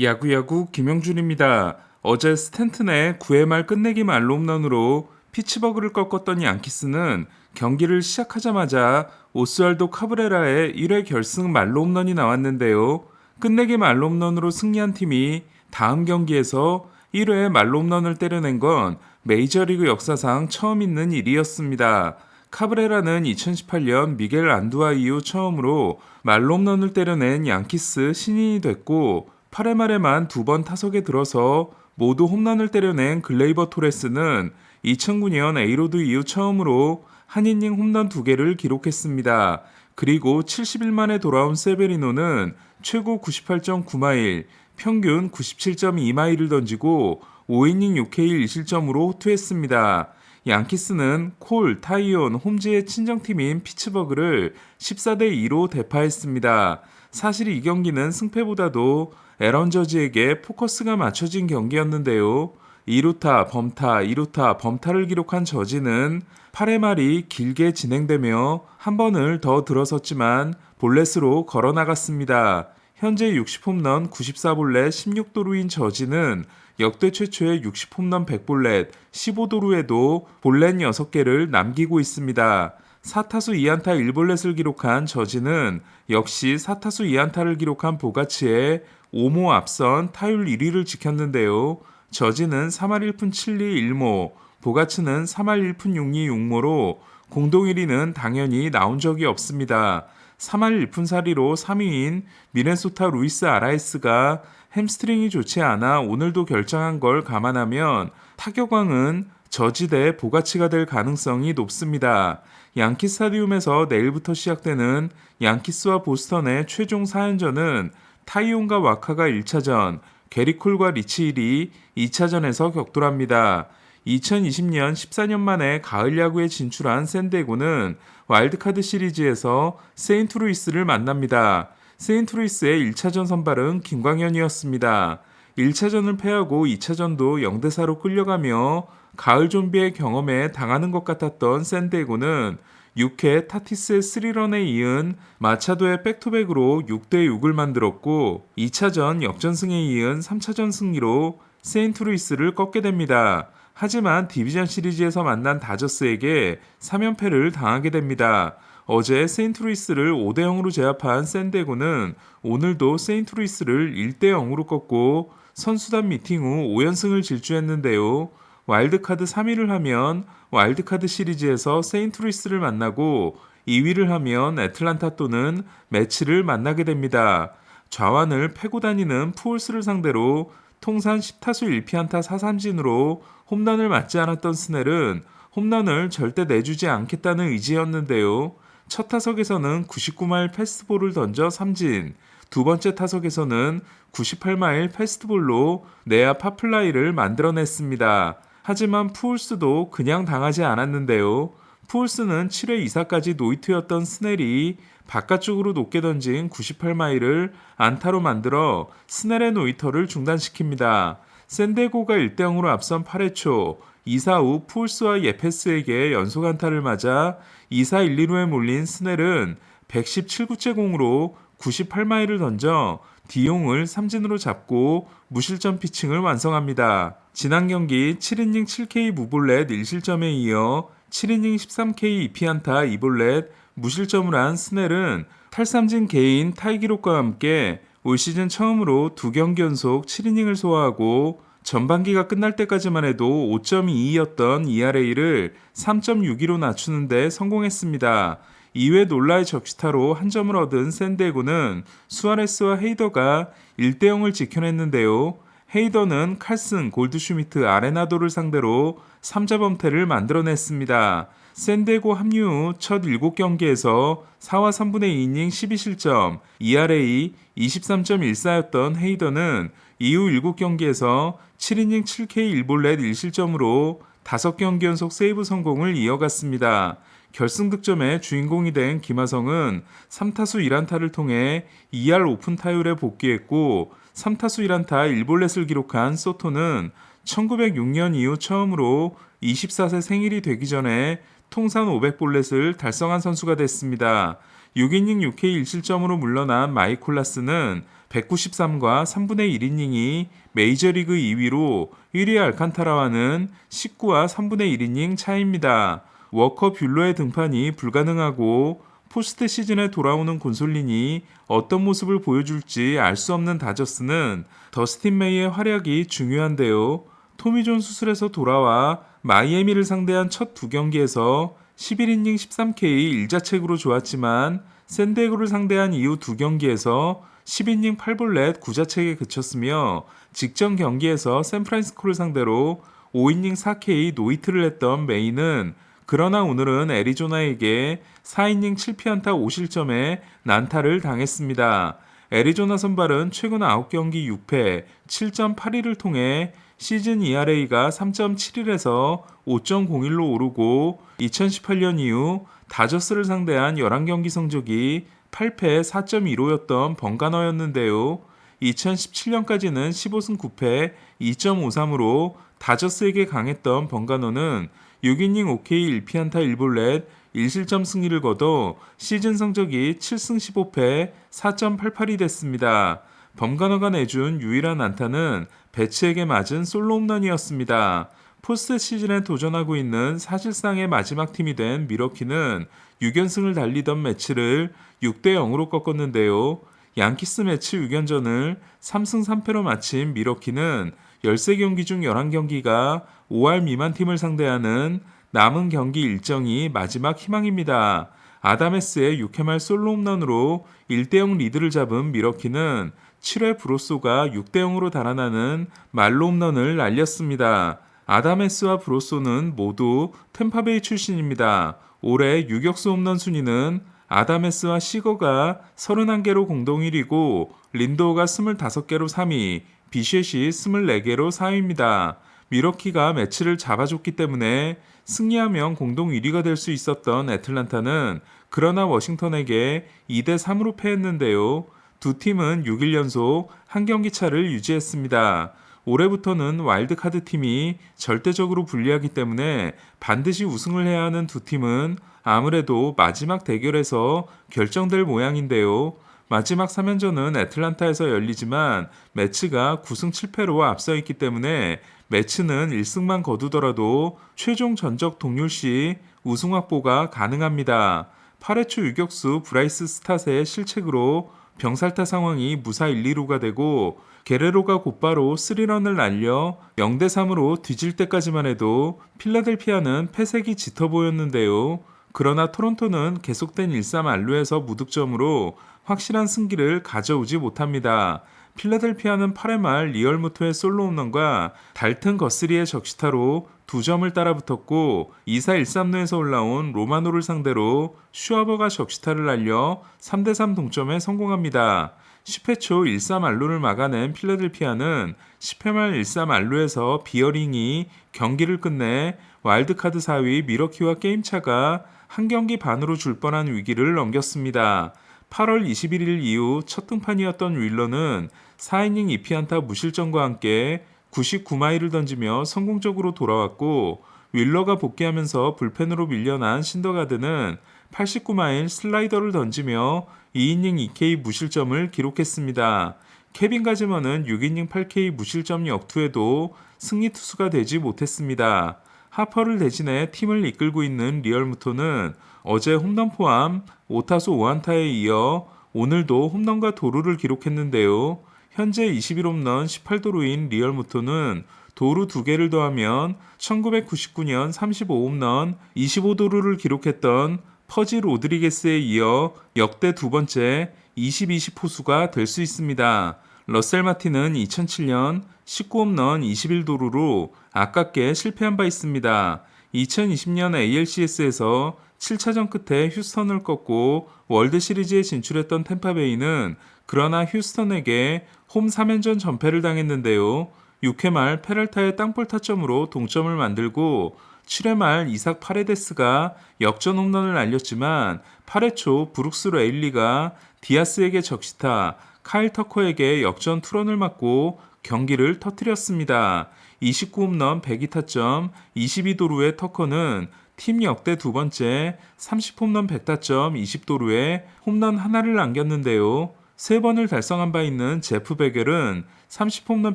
야구야구 김영준입니다. 어제 스탠튼의 9회 말 끝내기 말로 홈런으로 피츠버그를 꺾었던 양키스는 경기를 시작하자마자 오스왈도 카브레라의 1회 결승 말로 홈런이 나왔는데요. 끝내기 말로 홈런으로 승리한 팀이 다음 경기에서 1회 말로 홈런을 때려낸 건 메이저리그 역사상 처음 있는 일이었습니다. 카브레라는 2018년 미겔 안두아 이후 처음으로 말로 홈런을 때려낸 양키스 신인이 됐고 8회 말에만 두 번 타석에 들어서 모두 홈런을 때려낸 글레이버 토레스는 2009년 에이로드 이후 처음으로 한 이닝 홈런 두 개를 기록했습니다. 그리고 70일 만에 돌아온 세베리노는 최고 98.9마일, 평균 97.2마일을 던지고 5이닝 6회일 1실점으로 호투했습니다. 양키스는 콜, 타이온, 홈즈의 친정팀인 피츠버그를 14대 2로 대파했습니다. 사실 이 경기는 승패보다도 에런 저지에게 포커스가 맞춰진 경기였는데요. 2루타, 범타, 2루타, 범타를 기록한 저지는 8회 말이 길게 진행되며 한 번을 더 들어섰지만 볼넷으로 걸어 나갔습니다. 현재 60홈런 94볼넷 16도루인 저지는 역대 최초의 60홈런 100볼넷 15도루에도 볼넷 6개를 남기고 있습니다. 4타수 2안타 1볼넷을 기록한 저지는 역시 4타수 2안타를 기록한 보가치의 5모 앞선 타율 1위를 지켰는데요. 저지는 3할 1푼 7리 1모, 보가츠는 3할 1푼 6리 6모로 공동 1위는 당연히 나온 적이 없습니다. 3할 1푼 4리로 3위인 미네소타 루이스 아라이스가 햄스트링이 좋지 않아 오늘도 결정한 걸 감안하면 타격왕은 저지대 보가치가 될 가능성이 높습니다. 양키 스타디움에서 내일부터 시작되는 양키스와 보스턴의 최종 4연전은 타이온과 와카가 1차전, 게리콜과 리치일이 2차전에서 격돌합니다. 2020년 14년 만에 가을 야구에 진출한 샌디에고는 와일드카드 시리즈에서 세인트루이스를 만납니다. 세인트루이스의 1차전 선발은 김광현이었습니다. 1차전을 패하고 2차전도 0대4로 끌려가며 가을 좀비의 경험에 당하는 것 같았던 샌디에고는 6회 타티스의 3런에 이은 마차도의 백투백으로 6대 6을 만들었고 2차전 역전승에 이은 3차전 승리로 세인트루이스를 꺾게 됩니다. 하지만 디비전 시리즈에서 만난 다저스에게 3연패를 당하게 됩니다. 어제 세인트루이스를 5대 0으로 제압한 샌데고는 오늘도 세인트루이스를 1대 0으로 꺾고 선수단 미팅 후 5연승을 질주했는데요. 와일드카드 3위를 하면 와일드카드 시리즈에서 세인트루이스를 만나고 2위를 하면 애틀란타 또는 매치를 만나게 됩니다. 좌완을 패고 다니는 푸올스를 상대로 통산 10타수 1피안타 4삼진으로 홈런을 맞지 않았던 스넬은 홈런을 절대 내주지 않겠다는 의지였는데요. 첫 타석에서는 99마일 패스트볼을 던져 삼진, 두 번째 타석에서는 98마일 패스트볼로 내야 파플라이를 만들어냈습니다. 하지만 푸울스도 그냥 당하지 않았는데요. 푸울스는 7회 2사까지 노이트였던 스넬이 바깥쪽으로 높게 던진 98마일을 안타로 만들어 스넬의 노이터를 중단시킵니다. 샌데고가 1대0으로 앞선 8회 초 2사 후 푸울스와 예페스에게 연속 안타를 맞아 2사 1, 2루에 몰린 스넬은 117구째 공으로 98마일을 던져 디용을 삼진으로 잡고 무실점 피칭을 완성합니다. 지난 경기 7이닝 7K 무볼넷 1실점에 이어 7이닝 13K 2피안타 2볼넷 무실점을 한 스넬은 탈삼진 개인 타이 기록과 함께 올 시즌 처음으로 두 경기 연속 7이닝을 소화하고 전반기가 끝날 때까지만 해도 5.22였던 ERA를 3.62로 낮추는데 성공했습니다. 2회 놀라의 적시타로 한 점을 얻은 샌데고는 수아레스와 헤이더가 1대 0을 지켜냈는데요. 헤이더는 칼슨, 골드슈미트, 아레나도를 상대로 3자 범퇴를 만들어냈습니다. 샌데고 합류 후 첫 7경기에서 4와 3분의 2이닝 12실점, ERA 23.14였던 헤이더는 이후 7경기에서 7이닝 7K 1볼넷 1실점으로 5경기 연속 세이브 성공을 이어갔습니다. 결승 득점의 주인공이 된 김하성은 3타수 1안타를 통해 2할 오픈 타율에 복귀했고 3타수 1안타 1볼넷을 기록한 소토는 1906년 이후 처음으로 24세 생일이 되기 전에 통산 500볼넷을 달성한 선수가 됐습니다. 6이닝 6K 1실점으로 물러난 마이콜라스는 193과 3분의 1이닝이 메이저리그 2위로 1위 알칸타라와는 19와 3분의 1이닝 차이입니다. 워커 뷰러의 등판이 불가능하고 포스트 시즌에 돌아오는 곤솔린이 어떤 모습을 보여줄지 알 수 없는 다저스는 더스틴 메이의 활약이 중요한데요. 토미존 수술에서 돌아와 마이애미를 상대한 첫 두 경기에서 11이닝 13K 1자책으로 좋았지만 샌디에고를 상대한 이후 두 경기에서 10이닝 8볼넷 9자책에 그쳤으며 직전 경기에서 샌프란시스코를 상대로 5이닝 4K 노이트를 했던 메이는 그러나 오늘은 애리조나에게 4이닝 7피안타 5실점에 난타를 당했습니다. 애리조나 선발은 최근 9경기 6패 7.81을 통해 시즌 ERA가 3.71에서 5.01로 오르고 2018년 이후 다저스를 상대한 11경기 성적이 8패 4.15였던 번가너였는데요. 2017년까지는 15승 9패 2.53으로 다저스에게 강했던 번가너는 6이닝 OK 1피안타 1볼넷 1실점 승리를 거둬 시즌 성적이 7승 15패 4.88이 됐습니다. 범가너가 내준 유일한 안타는 배츠에게 맞은 솔로 홈런이었습니다. 포스트 시즌에 도전하고 있는 사실상의 마지막 팀이 된 미러키는 6연승을 달리던 매치를 6대 0으로 꺾었는데요. 양키스 매치 6연전을 3승 3패로 마친 미러키는 13경기 중 11경기가 5할 미만 팀을 상대하는 남은 경기 일정이 마지막 희망입니다. 아다메스의 6회 말 솔로 홈런으로 1대0 리드를 잡은 미러키는 7회 브로소가 6대0으로 달아나는 말로 홈런을 날렸습니다. 아다메스와 브로소는 모두 템파베이 출신입니다. 올해 유격수 홈런 순위는 아다메스와 시거가 31개로 공동 1위고 린도가 25개로 3위, 비쉐시 24개로 4위입니다. 미러키가 매치를 잡아줬기 때문에 승리하면 공동 1위가 될 수 있었던 애틀란타는 그러나 워싱턴에게 2대 3으로 패했는데요. 두 팀은 6일 연속 한 경기 차를 유지했습니다. 올해부터는 와일드카드 팀이 절대적으로 불리하기 때문에 반드시 우승을 해야 하는 두 팀은 아무래도 마지막 대결에서 결정될 모양인데요. 마지막 3연전은 애틀란타에서 열리지만 매치가 9승 7패로 앞서 있기 때문에 매치는 1승만 거두더라도 최종 전적 동률 시 우승 확보가 가능합니다. 8회 초 유격수 브라이스 스탓의 실책으로 병살타 상황이 무사 1, 2루가 되고 게레로가 곧바로 3런을 날려 0대 3으로 뒤질 때까지만 해도 필라델피아는 패색이 짙어 보였는데요. 그러나 토론토는 계속된 1-3 안루에서 무득점으로 확실한 승기를 가져오지 못합니다. 필라델피아는 8회 말 리얼무토의 솔로 홈런과 달튼 거스리의 적시타로 두 점을 따라붙었고 2사 1-3루에서 올라온 로마노를 상대로 슈아버가 적시타를 날려 3대3 동점에 성공합니다. 10회 초1-3 안루를 막아낸 필라델피아는 10회 말1-3 안루에서 비어링이 경기를 끝내 와일드카드 4위 미러키와 게임차가 한 경기 반으로 줄 뻔한 위기를 넘겼습니다. 8월 21일 이후 첫 등판이었던 윌러는 4이닝 2피안타 무실점과 함께 99마일을 던지며 성공적으로 돌아왔고 윌러가 복귀하면서 불펜으로 밀려난 신더가드는 89마일 슬라이더를 던지며 2이닝 2K 무실점을 기록했습니다. 케빈 가즈먼은 6이닝 8K 무실점 역투에도 승리 투수가 되지 못했습니다. 하퍼를 대신해 팀을 이끌고 있는 리얼무토는 어제 홈런 포함 5타수 5안타에 이어 오늘도 홈런과 도루를 기록했는데요. 현재 21홈런 18도루인 리얼무토는 도루 2개를 더하면 1999년 35홈런 25도루를 기록했던 퍼지 로드리게스에 이어 역대 두 번째 20-20 포수가 될 수 있습니다. 러셀 마틴은 2007년 19홈런 21도루로 아깝게 실패한 바 있습니다. 2020년 ALCS에서 7차전 끝에 휴스턴을 꺾고 월드 시리즈에 진출했던 템파베이는 그러나 휴스턴에게 홈 3연전 전패를 당했는데요. 6회 말 페랄타의 땅볼 타점으로 동점을 만들고 7회 말 이삭 파레데스가 역전 홈런을 날렸지만 8회 초 브룩스 레일리가 디아스에게 적시타, 카일 터커에게 역전 투런을 맞고 경기를 터뜨렸습니다. 29홈런 102타점 22도루의 터커는 팀 역대 두 번째 30홈런 100타점 20도루에 홈런 하나를 남겼는데요. 3번을 달성한 바 있는 제프 베겔은 30홈런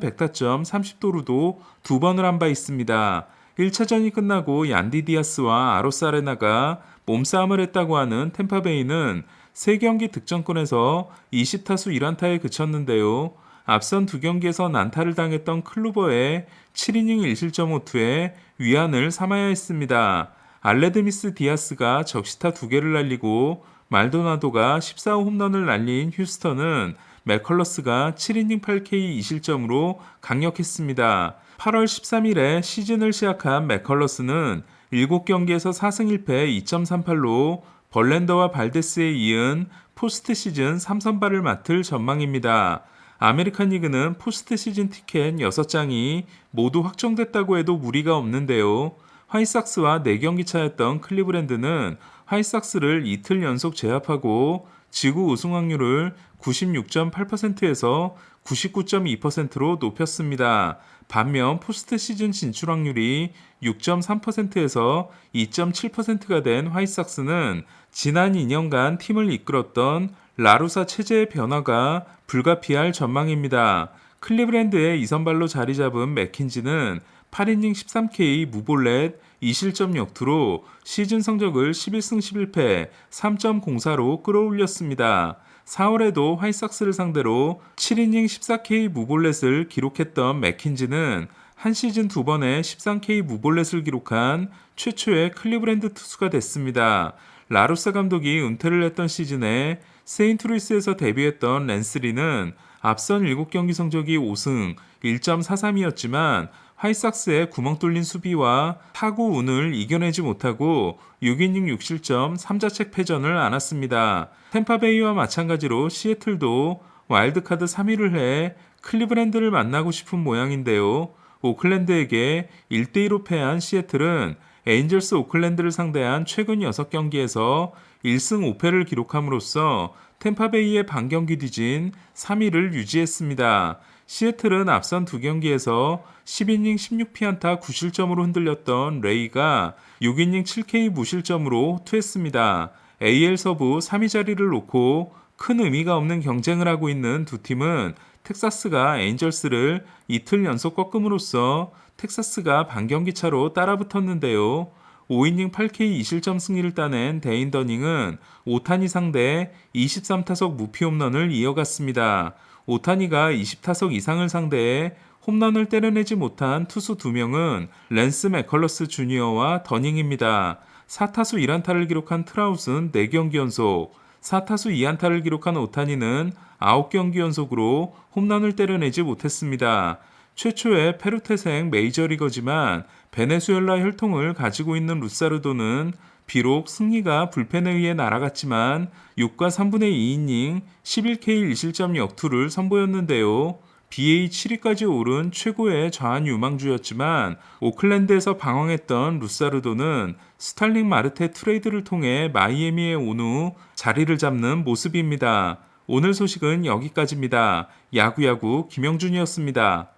100타점 30도루도 두 번을 한 바 있습니다. 1차전이 끝나고 얀디 디아스와 아로사레나가 몸싸움을 했다고 하는 템파베이는 3경기 득점권에서 20타수 1안타에 그쳤는데요. 앞선 두 경기에서 난타를 당했던 클루버의 7이닝 1실점 5투에 위안을 삼아야 했습니다. 알레드미스 디아스가 적시타 두 개를 날리고 말도나도가 14호 홈런을 날린 휴스턴은 맥컬러스가 7이닝 8K 2실점으로 강력했습니다. 8월 13일에 시즌을 시작한 맥컬러스는 7경기에서 4승 1패 2.38로 벌랜더와 발데스에 이은 포스트 시즌 3선발을 맡을 전망입니다. 아메리칸 리그는 포스트 시즌 티켓 6장이 모두 확정됐다고 해도 무리가 없는데요. 화이삭스와 4경기 차였던 클리브랜드는 화이삭스를 이틀 연속 제압하고 지구 우승 확률을 96.8%에서 99.2%로 높였습니다. 반면 포스트 시즌 진출 확률이 6.3%에서 2.7%가 된 화이삭스는 지난 2년간 팀을 이끌었던 라루사 체제의 변화가 불가피할 전망입니다. 클리브랜드의 이선발로 자리 잡은 맥킨지는 8이닝 13K 무볼렛 2실점 역투로 시즌 성적을 11승 11패 3.04로 끌어올렸습니다. 4월에도 화이삭스를 상대로 7이닝 14K 무볼렛을 기록했던 맥킨지는 한 시즌 두 번의 13K 무볼렛을 기록한 최초의 클리브랜드 투수가 됐습니다. 라루사 감독이 은퇴를 했던 시즌에 세인트루이스에서 데뷔했던 랜스리는 앞선 7경기 성적이 5승 1.43이었지만 화이삭스의 구멍 뚫린 수비와 타구 운을 이겨내지 못하고 6이닝 6실점 3자책 패전을 안았습니다. 템파베이와 마찬가지로 시애틀도 와일드카드 3위를 해 클리브랜드를 만나고 싶은 모양인데요. 오클랜드에게 1대2로 패한 시애틀은 에인절스 오클랜드를 상대한 최근 6경기에서 1승 5패를 기록함으로써 템파베이의 반경기 뒤진 3위를 유지했습니다. 시애틀은 앞선 두 경기에서 10이닝 16피안타 9실점으로 흔들렸던 레이가 6이닝 7K 무실점으로 투했습니다. AL 서부 3위 자리를 놓고 큰 의미가 없는 경쟁을 하고 있는 두 팀은 텍사스가 에인절스를 이틀 연속 꺾음으로써 텍사스가 반경기 차로 따라붙었는데요. 5이닝 8K 2실점 승리를 따낸 데인 더닝은 오타니 상대 23타석 무피 홈런을 이어갔습니다. 오타니가 20타석 이상을 상대해 홈런을 때려내지 못한 투수 2명은 랜스 맥컬러스 주니어와 더닝입니다. 4타수 1안타를 기록한 트라웃은 4경기 연속, 4타수 2안타를 기록한 오타니는 9경기 연속으로 홈런을 때려내지 못했습니다. 최초의 페루태생 메이저리거지만 베네수엘라 혈통을 가지고 있는 루사르도는 비록 승리가 불펜에 의해 날아갔지만 6과 3분의 2이닝 11K 1실점 역투를 선보였는데요. BA 7위까지 오른 최고의 좌한 유망주였지만 오클랜드에서 방황했던 루사르도는 스탈링 마르테 트레이드를 통해 마이애미에 온 후 자리를 잡는 모습입니다. 오늘 소식은 여기까지입니다. 야구야구 김영준이었습니다.